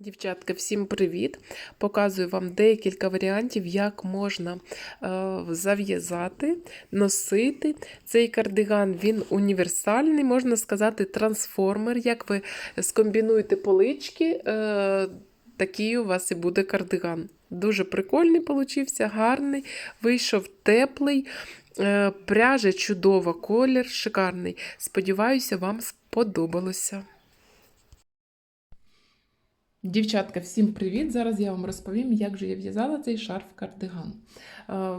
Дівчатка, всім привіт! Показую вам декілька варіантів, як можна е, зав'язати, носити. Цей кардиган він універсальний, можна сказати, трансформер. Як ви скомбінуєте полички, е, такий у вас і буде кардиган. Дуже прикольний получився, гарний, вийшов теплий, е, пряжа чудова, колір шикарний. Сподіваюся, вам сподобалося. Дівчатка, всім привіт! Зараз я вам розповім, як же я в'язала цей шарф кардиган. Е,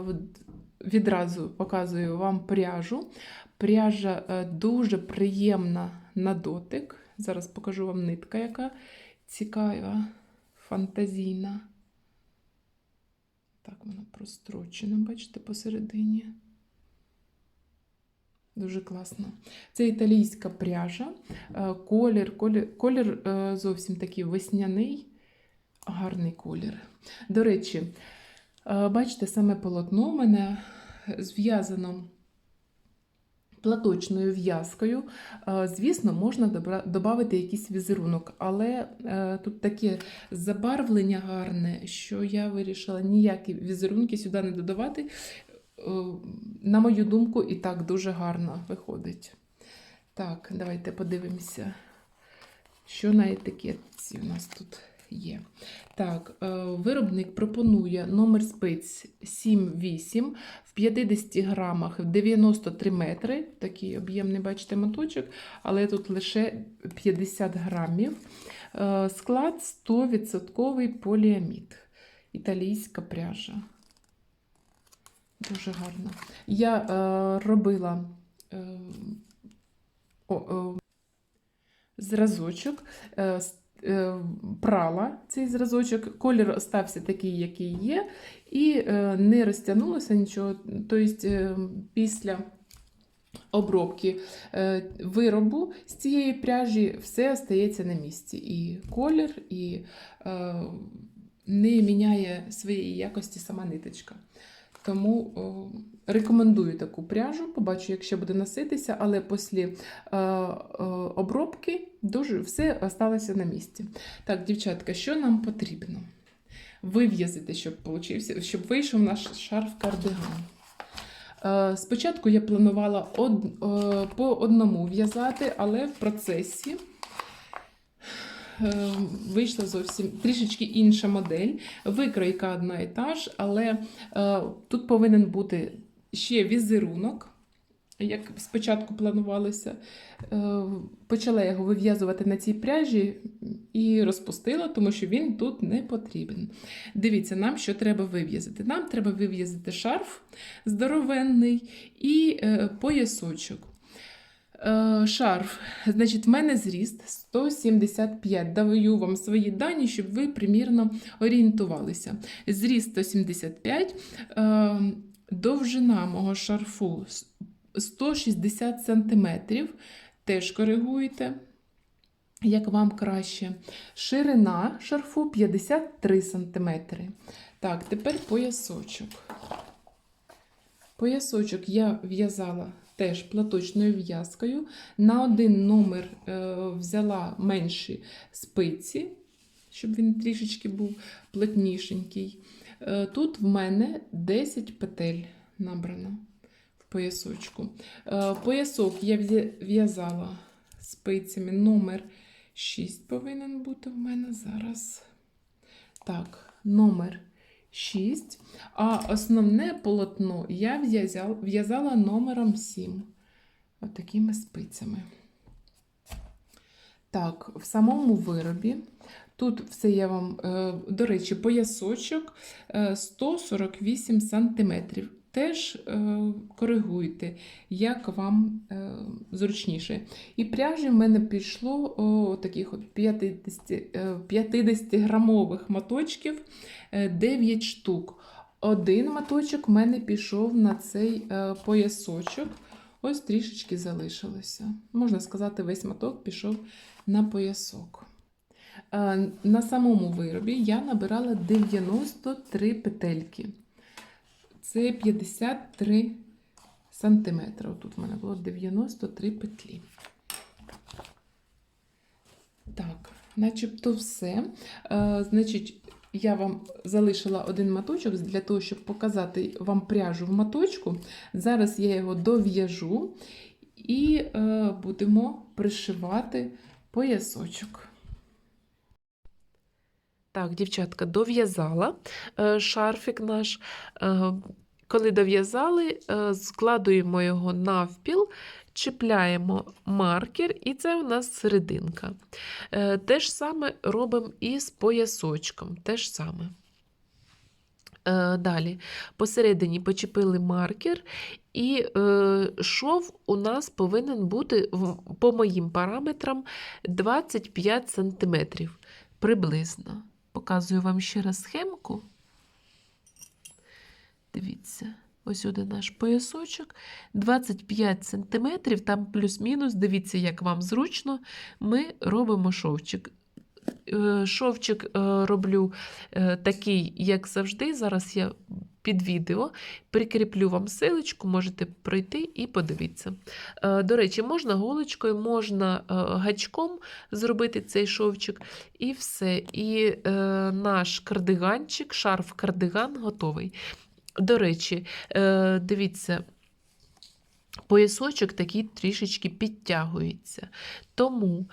Відразу показую вам пряжу. Пряжа е, дуже приємна на дотик. Зараз покажу вам нитка, яка цікава, фантазійна. Так, вона прострочена, бачите, посередині. Дуже класно. Це італійська пряжа. Е, Колір, колір, колір е, зовсім такий весняний, гарний колір. До речі, е, бачите, саме полотно у мене зв'язано платочною в'язкою. Звісно, можна додати якийсь візерунок, але тут таке забарвлення гарне, що я вирішила ніякі візерунки сюди не додавати. Е, на мою думку, і так дуже гарно виходить. Так, давайте подивимося, що на етикетці у нас тут є. Так, е, виробник пропонує номер спиць 7-8 в 50 грамах 93 метри. Такий об'ємний, бачите, моточок, але тут лише 50 грамів. Е, Склад 100% поліамід. Італійська пряжа. Дуже гарно. Я е, робила е, о, о, зразочок, е, е, прала цей зразочок, колір остався такий, який є, і е, не розтягнулося нічого. Тобто, е, після обробки е, виробу з цієї пряжі все остається на місці. І колір, і е, не міняє своєї якості сама ниточка. Тому о, рекомендую таку пряжу, побачу, якщо буде носитися, але після е, е, обробки дуже все залишилося на місці. Так, дівчатка, що нам потрібно? Вив'язати, щоб щоб вийшов наш шарф кардиган. Е, спочатку я планувала од, е, по одному в'язати, але в процесі. Е, вийшла зовсім трішечки інша модель. Викройка одна і та ж, але е, тут повинен бути ще візерунок, як спочатку планувалося. Е, почала його вив'язувати на цій пряжі і розпустила, тому що він тут не потрібен. Дивіться, нам що треба вив'язати. Нам треба вив'язати шарф здоровенний і поясочок. Е, Шарф, значить, в мене зріст 175. Даю вам свої дані, щоб ви примірно орієнтувалися. Зріст 175, е, довжина мого шарфу 160 см. Теж коригуйте, як вам краще. Ширина шарфу 53 см. Так, тепер поясочок. Поясочок я в'язала теж платочною в'язкою. На один номер е, взяла менші спиці, щоб він трішечки був плотнішенький. Е, тут в мене 10 петель набрано в поясочку. Е, поясок я в'язала спицями номер 6 повинен бути в мене зараз. Так, номер 6. А основне полотно я в'язала номером 7. Отакими спицями. Так, в самому виробі. Тут все я вам, е, до речі, поясочок 148 см. Теж е, коригуйте, як вам е, зручніше. І пряжі в мене пішло о, таких от 50, 50 грамових моточків 9 штук. Один моточок в мене пішов на цей поясочок. Ось трішечки залишилося. Можна сказати, весь моток пішов на поясок. На самому виробі я набирала 93 петельки. Це 53 сантиметри. Тут в мене було 93 петлі. Так, начебто все. Е, значить, я вам залишила один маточок для того, щоб показати вам пряжу в маточку. Зараз я його дов'яжу і е, будемо пришивати поясочок. Так, дівчатка, дов'язала е, шарфік наш. Е, коли дов'язали, е, складуємо його навпіл, чіпляємо маркер, і це у нас серединка. Те ж саме робимо і з поясочком. Те ж саме. Далі, посередині почепили маркер, і шов у нас повинен бути, по моїм параметрам, 25 см приблизно. Показую вам ще раз схемку. Дивіться, ось сюди наш поясочок. 25 см, там плюс-мінус, дивіться, як вам зручно, ми робимо шовчик. Е, Шовчик е, роблю е, такий, як завжди. Зараз я під відео прикріплю вам силочку, можете пройти і подивитися. Е, До речі, можна голочкою, можна е, гачком зробити цей шовчик, і все. І е, наш кардиганчик, шарф-кардиган готовий. До речі, дивіться. Поясочок такий трішечки підтягується. Тому,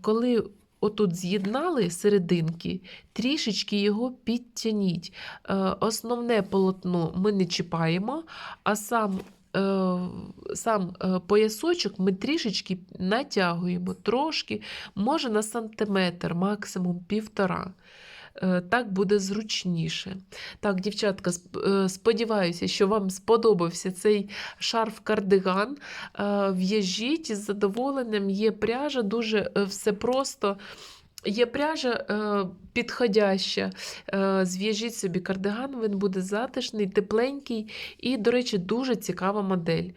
коли отут з'єднали серединки, трішечки його підтягніть. Е, основне полотно ми не чіпаємо, а сам, е, сам е, поясочок ми трішечки натягуємо, трошки, може на сантиметр, максимум півтора. Е, Так буде зручніше. Так, дівчатка, е, сподіваюся, що вам сподобався цей шарф-кардиган. Е, В'яжіть із задоволенням, є пряжа, дуже все просто. Є пряжа е, підходяща. Е, зв'яжіть собі кардиган, він буде затишний, тепленький і, до речі, дуже цікава модель.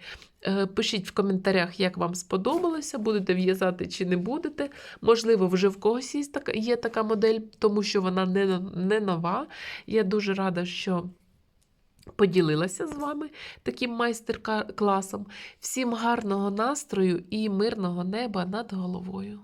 Е, Пишіть в коментарях, як вам сподобалося, будете в'язати чи не будете. Можливо, вже в когось є така, є така модель, тому що вона не, не нова. Я дуже рада, що поділилася з вами таким майстер-класом. Всім гарного настрою і мирного неба над головою.